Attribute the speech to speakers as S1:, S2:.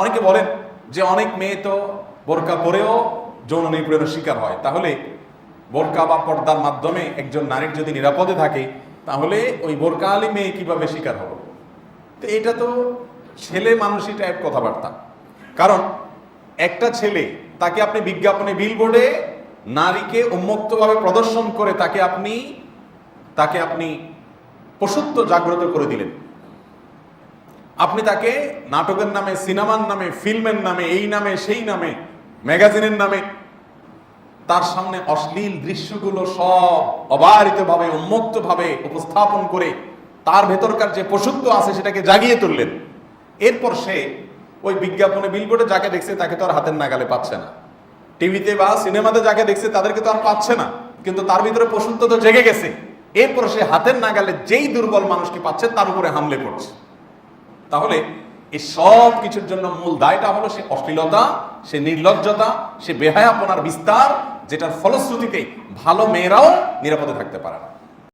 S1: অনেকে বলেন যে অনেক মেয়ে তো বোরকা পরেও যৌন নিপীড়নের শিকার হয়। তাহলে বোরকা বা পর্দার মাধ্যমে একজন নারীর যদি নিরাপদে থাকে, তাহলে ওই বোরকা আলী মেয়ে কীভাবে শিকার হবে তো এটা তো ছেলে মানুষই টাইপ কথাবার্তা। কারণ একটা ছেলে তাকে আপনি বিজ্ঞাপনে বিলবোর্ডে নারীকে উন্মুক্তভাবে প্রদর্শন করে তাকে আপনি তাকে আপনি পশুত্ব জাগ্রত করে দিলেন। আপনি তাকে নাটকের নামে, সিনেমার নামে, ফিল্মের নামে, এই নামে, সেই নামে, ম্যাগাজিনের নামে, তার সামনে অশ্লীল দৃশ্যগুলো সব অবারিতভাবে উন্মুক্তভাবে উপস্থাপন করে তার ভেতরকার যে পশুত্ব আছে সেটাকে জাগিয়ে তুললেন। এরপর সে ওই বিজ্ঞাপনে বিলবোর্ডে যাকে দেখছে তাকে তো আর হাতের নাগালে পাচ্ছে না। টিভিতে বা সিনেমাতে যাকে দেখছে তাদেরকে তো আর পাচ্ছে না। কিন্তু তার ভিতরে পশুত্ব তো জেগে গেছে। এরপর সে হাতের নাগালে যেই দুর্বল মানুষকে পাচ্ছে তার উপরে হামলে পড়ছে। তাহলে এই সব কিছুর জন্য মূল দায়টা হলো সে অশ্লীলতা, সে নির্লজ্জতা, সে বেহায়াপনার বিস্তার, যেটার ফলশ্রুতিতে ভালো মেয়েরাও নিরাপদে থাকতে পারে না।